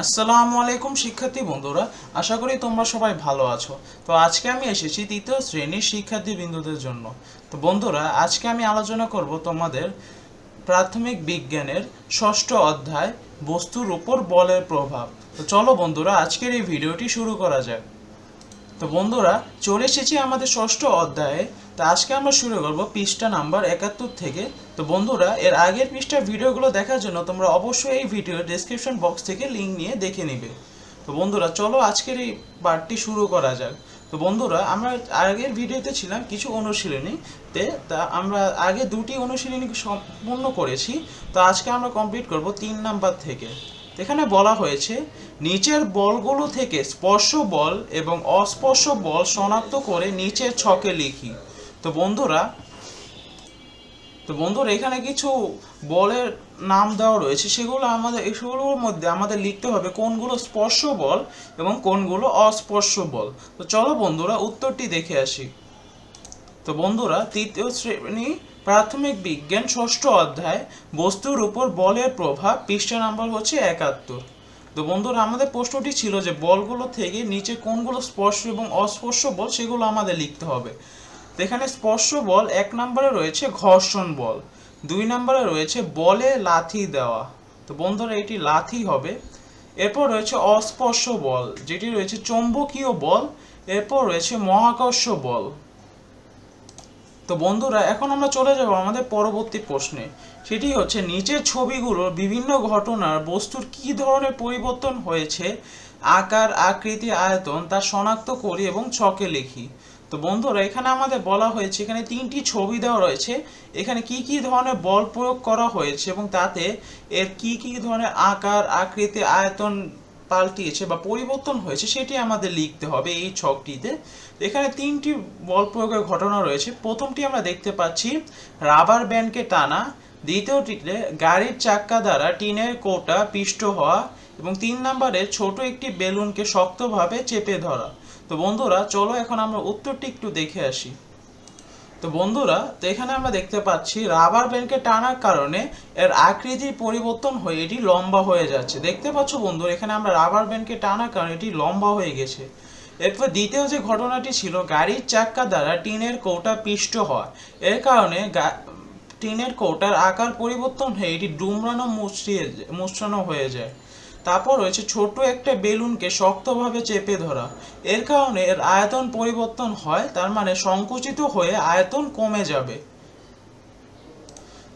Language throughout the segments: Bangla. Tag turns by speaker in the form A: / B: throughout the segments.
A: আসসালামু আলাইকুম শিক্ষার্থী বন্ধুরা, আশা করি তোমরা সবাই ভালো আছো। তো আজকে আমি এসেছি তৃতীয় শ্রেণির শিক্ষার্থী বিন্দুদের জন্য। তো বন্ধুরা, আজকে আমি আলোচনা করব তোমাদের প্রাথমিক বিজ্ঞানের ষষ্ঠ অধ্যায় বস্তুর উপর বলের প্রভাব। তো চলো বন্ধুরা, আজকের এই ভিডিওটি শুরু করা যাক। তো বন্ধুরা, চলে এসেছি আমাদের ষষ্ঠ অধ্যায়ে। তো আজকে আমরা শুরু করব পৃষ্ঠা নাম্বার একাত্তর থেকে। তো বন্ধুরা, এর আগের পৃষ্ঠার ভিডিওগুলো দেখার জন্য তোমরা অবশ্যই এই ভিডিওর ডেসক্রিপশন বক্স থেকে লিঙ্ক নিয়ে দেখে নিবে। তো বন্ধুরা, চলো আজকের এই পার্টটি শুরু করা যাক। তো বন্ধুরা, আমরা আগের ভিডিওতে ছিলাম কিছু অনুশীলনীতে তা আমরা আগে দুটি অনুশীলনী সম্পূর্ণ করেছি। তো আজকে আমরা কমপ্লিট করব তিন নাম্বার থেকে। এখানে বলা হয়েছে, নিচের বলগুলো থেকে স্পর্শ বল এবং অস্পর্শ বল শনাক্ত করে নিচের ছকে লিখি। তো বন্ধুরা তো বন্ধুরা, এখানে কিছু বলের নাম দেওয়া রয়েছে। সেগুলো আমাদের এগুলোর মধ্যে আমাদের লিখতে হবে কোনগুলো স্পর্শ বল এবং কোনগুলো অস্পর্শ বল। তো চলো বন্ধুরা, উত্তরটি দেখে আসি। তো বন্ধুরা, তৃতীয় শ্রেণি প্রাথমিক বিজ্ঞান ষষ্ঠ অধ্যায়, বস্তুর উপর বলের প্রভাব, পৃষ্ঠা নাম্বার হচ্ছে একাত্তর। তো বন্ধুরা, আমাদের প্রশ্নটি ছিল যে বলগুলো থেকে নিচে কোনগুলো স্পর্শ এবং অস্পর্শ বল সেগুলো আমাদের লিখতে হবে। তো এখানে স্পর্শ বল এক নম্বরে রয়েছে ঘর্ষণ বল, দুই নম্বরে রয়েছে বলে লাথি দেওয়া। তো বন্ধুরা, এটি লাথি হবে। এরপর রয়েছে অস্পর্শ বল, যেটি রয়েছে চৌম্বকীয় বল, এরপর রয়েছে মহাকর্ষ বল। তো বন্ধুরা, এখন আমরা চলে যাব আমাদের পরবর্তী প্রশ্নে। সেটি হচ্ছে, নিচের ছবিগুলোর বিভিন্ন ঘটনার বস্তুর কি ধরনের পরিবর্তন হয়েছে? আকার, আকৃতি, আয়তন, তা শনাক্ত করি এবং ছকে লিখি। তো বন্ধুরা, এখানে আমাদের বলা হয়েছে, এখানে তিনটি ছবি দেওয়া রয়েছে। এখানে কি কি ধরনের বল প্রয়োগ করা হয়েছে এবং তাতে এর কি কি ধরনের আকার, আকৃতি, আয়তন পাল্টিয়েছে বা পরিবর্তন হয়েছে, সেটি আমাদের লিখতে হবে এই ছকটিতে। এখানে তিনটি বল প্রয়োগের ঘটনা রয়েছে। প্রথমটি আমরা দেখতে পাচ্ছি, রাবার ব্যান্ডকে টানা। দ্বিতীয়টিতে, গাড়ির চাক্কা দ্বারা টিনের কোটা পিষ্ট হওয়া এবং তিন নম্বরে, ছোট একটি বেলুনকে শক্তভাবে চেপে ধরা। তো বন্ধুরা, চলো এখন আমরা উত্তরটি একটু দেখে আসি। তো বন্ধুরা, তো এখানে আমরা দেখতে পাচ্ছি রাবার ব্যান্ডকে টানার কারণে এর আকৃতির পরিবর্তন হয়ে এটি লম্বা হয়ে যাচ্ছে। দেখতে পাচ্ছ বন্ধুরা, এখানে আমরা রাবার ব্যান্ডকে টানার কারণে এটি লম্বা হয়ে গেছে। এরপর দ্বিতীয় যে ঘটনাটি ছিল, গাড়ির চাক্কা দ্বারা টিনের কৌটা পিষ্ট হয়। এর কারণে টিনের কৌটার আকার পরিবর্তন হয়ে এটি ডুমরানো মুচড়িয়ে মুচড়ানো হয়ে যায়। তারপর রয়েছে ছোট একটা বেলুনকে শক্তভাবে চেপে ধরা। এর কারণে এর আয়তন পরিবর্তন হয়, তার মানে সংকুচিত হয়ে আয়তন কমে যাবে।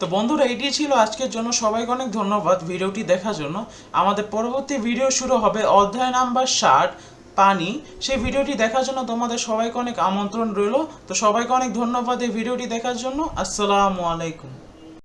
A: তো বন্ধুরা, এটি ছিল আজকের জন্য। সবাইকে অনেক ধন্যবাদ ভিডিওটি দেখার জন্য। আমাদের পরবর্তী ভিডিও শুরু হবে অধ্যায় নাম্বার ষাট, পানি। সেই ভিডিওটি দেখার জন্য তোমাদের সবাইকে অনেক আমন্ত্রণ রইল। তো সবাইকে অনেক ধন্যবাদ এই ভিডিওটি দেখার জন্য। আসসালামু আলাইকুম।